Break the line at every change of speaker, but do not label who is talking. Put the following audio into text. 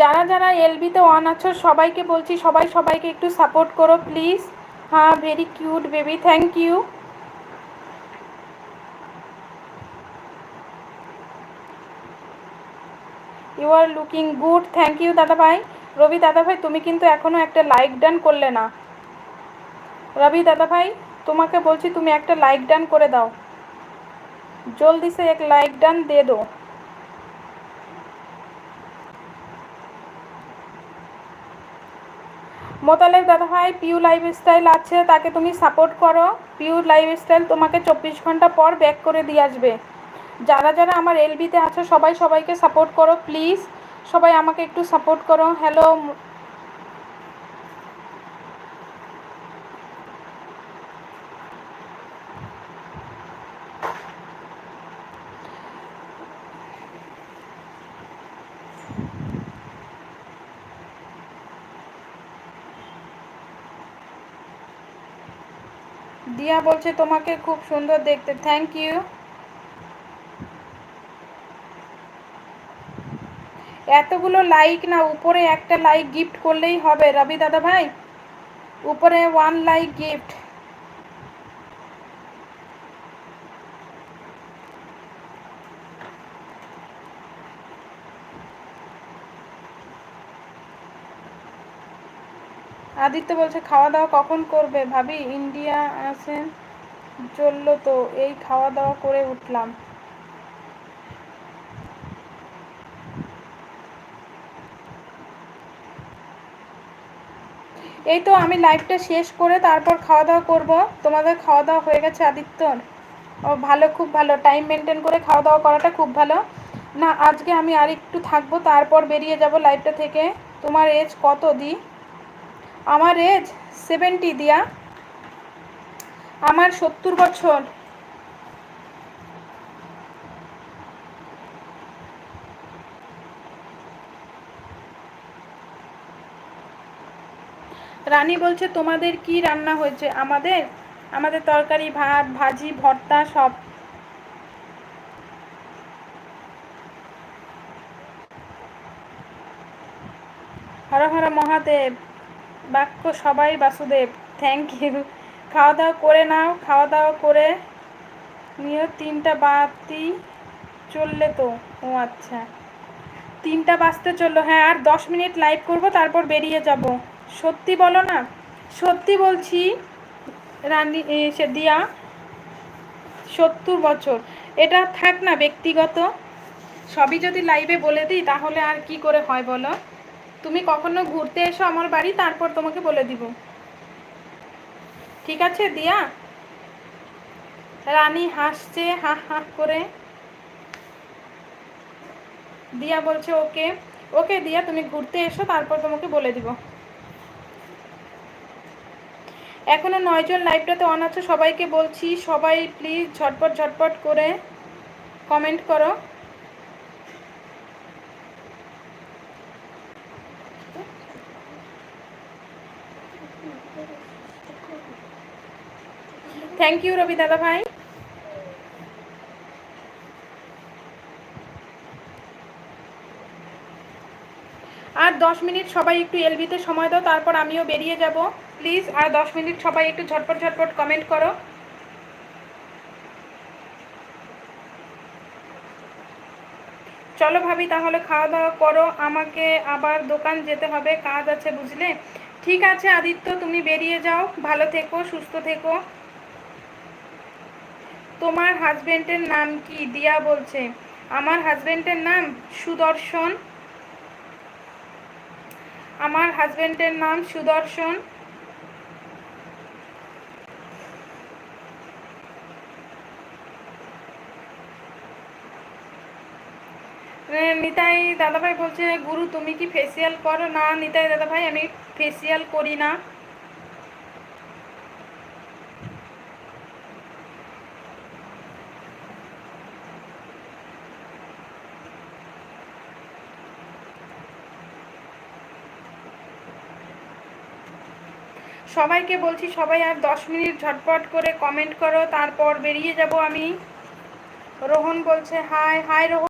যারা যারা এলবিতে ওয়ান আছো, সবাইকে বলছি, সবাই সবাইকে একটু সাপোর্ট করো প্লিজ হ্যাঁ very cute baby thank you you are looking good thank you দাদা ভাই রবি দাদা ভাই তুমি কিন্তু এখনও একটা লাইক ডান করলে না। রবি দাদা ভাই তোমাকে বলছি, তুমি একটা লাইক ডান করে দাও। জলদি সে এক লাইক ডান দে দো মোতালেক দাদা ভাই পিউ লাইফস্টাইল আছে, তাকে তুমি সাপোর্ট করো। পিউ লাইফস্টাইল তোমাকে চব্বিশ ঘণ্টা পর ব্যাক করে দিয়ে আসবে। যারা যারা আমার এলবিতে আছে, সবাই সবাইকে সাপোর্ট করো প্লিজ সবাই আমাকে একটু সাপোর্ট করো। হ্যালো দিয়া বলছে তোমাকে খুব সুন্দর দেখতে। থ্যাংক ইউ এতগুলো লাইক না, উপরে একটা লাইক গিফট করলেই হবে। রবি দাদা ভাই, উপরে ওয়ান লাইক গিফট আদিত্য বলছে খাওয়া দাওয়া কখন করবে? ভাবি, ইন্ডিয়া আছেন, চলল তো, এই খাওয়া দাওয়া করে উঠলাম। এই তো, আমি লাইভটা শেষ করে তারপর খাওয়া দাওয়া করব। তোমাদের খাওয়া দাওয়া হয়ে গেছে আদিত্যর? ও, ভালো, খুব ভালো। টাইম মেনটেন করে খাওয়া দাওয়া করাটা খুব ভালো। না, আজকে আমি আর একটু থাকব, তারপর বেরিয়ে যাব লাইভটা থেকে। তোমার এজ কত, দি? আমার এজ সেভেন্টি দিয়া আমার সত্তর বছর। রানী বলছে, তোমাদের কি রান্না হয়েছে? আমাদের? আমাদের তরকারি, ভাত, ভাজি, ভর্তা, সব। হর হর মহাদেব। বাক্য সবাই বাসুদেব। থ্যাংক ইউ খাওয়া দাওয়া করে নাও খাওয়া দাওয়া করে নিয়ে তিনটা বাতি চললে তো। ও আচ্ছা। তিনটা বাজতে চলল। হ্যাঁ আর দশ মিনিট লাইভ করব, তারপর বেরিয়ে যাব। সত্যি বলো না? সত্যি বলছি, রানী সে দিয়া সত্তর বছর। এটা থাক না ব্যক্তিগত। সবই যদি লাইভে বলে দিই, তাহলে আর কি করে হয় বলো? তুমি কখনো ঘুরতে এসো আমার বাড়ি, তারপর তোমাকে বলে দিব। ঠিক আছে, দিয়া? রানী হাসছে, হা হা করে। দিয়া বলছে, ওকে ওকে দিয়া, তুমি ঘুরতে এসো, তারপর তোমাকে বলে দিব। এখনও নয়জন লাইভটাতে অন আছে, সবাইকে বলছি, সবাই প্লিজ ঝটপট ঝটপট করে কমেন্ট করো। থ্যাংক ইউ রবি দাদা ভাই আর দশ মিনিট সবাই একটু এলবিতে সময় দাও, তারপর আমিও বেরিয়ে যাব। প্লিজ আর দশ মিনিট সবাই একটু ঝটপট ঝটপট কমেন্ট করো। চলো ভাবি, তাহলে খাওয়া দাওয়া করো। আমাকে আবার দোকান যেতে হবে, কাজ আছে বুঝলে? ঠিক আছে, আদিত্য, তুমি বেরিয়ে যাও। ভালো থেকো, সুস্থ থেকো। তোমার হাজবেন্ডের নাম কি? দিয়া বলছে। আমার হাজবেন্ডের নাম সুদর্শন। আমার হাজবেন্ডের নাম সুদর্শন। নিতাই দাদাভাই বলছে, গুরু, তুমি কি ফেসিয়াল করো? না, নিতাই দাদাভাই, আমি ফেসিয়াল করি না। সবাইকে বলছি, সবাই আর দশ মিনিট ঝটপট করে কমেন্ট করো, তারপর বেরিয়ে যাব আমি। রোহন বলছে হাই হাই রোহন।